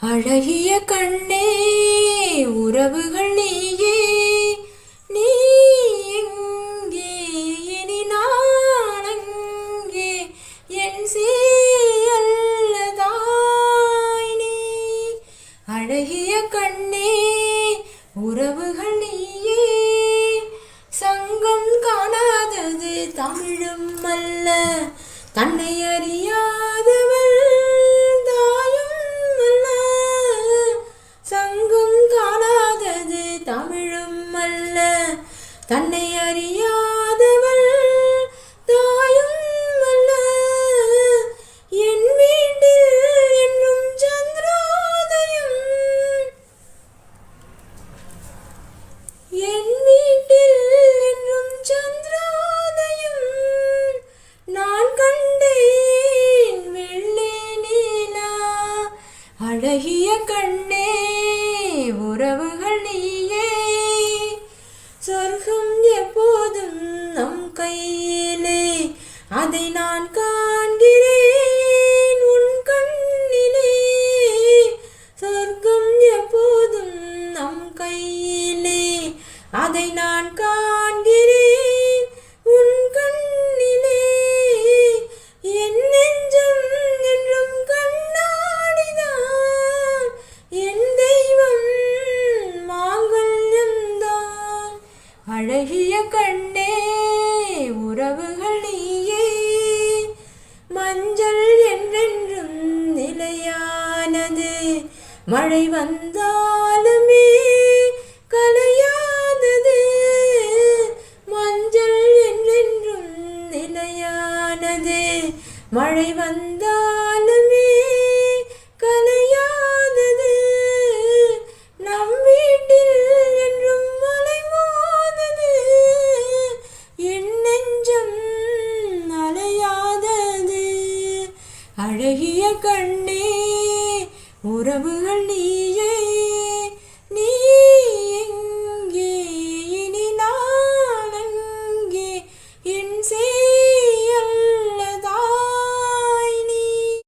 அழகிய கண்ணே உறவுகள் நீயே. நீ எங்கே இனி நான் அங்கே. என் சீயல்லதாய் நீ அழகிய கண்ணே உறவுகள் நீயே. சங்கம் காணாதது தமிழும் அல்ல. தன்னை அறிய தமிழும் அல்ல தன்னை அறியா அழகிய கண்ணே உறவுகள் நீயே. சொர்க்கம் எப்போதும் நம் கையிலே அதை நான் காண்கிறேன் உன் கண்ணிலே. சொர்க்கம் எப்போதும் நம் கையிலே அதை நான் கா அழகிய கண்ணே உறவுகள் நீயே. மஞ்சள் என்றென்றும் நிலையானது. மழை வந்தாலுமே கலையானது. மஞ்சள் என்றென்றும் நிலையானது. மழை வந்தாலுமே அழகிய கண்ணே உறவுகள் நீயே.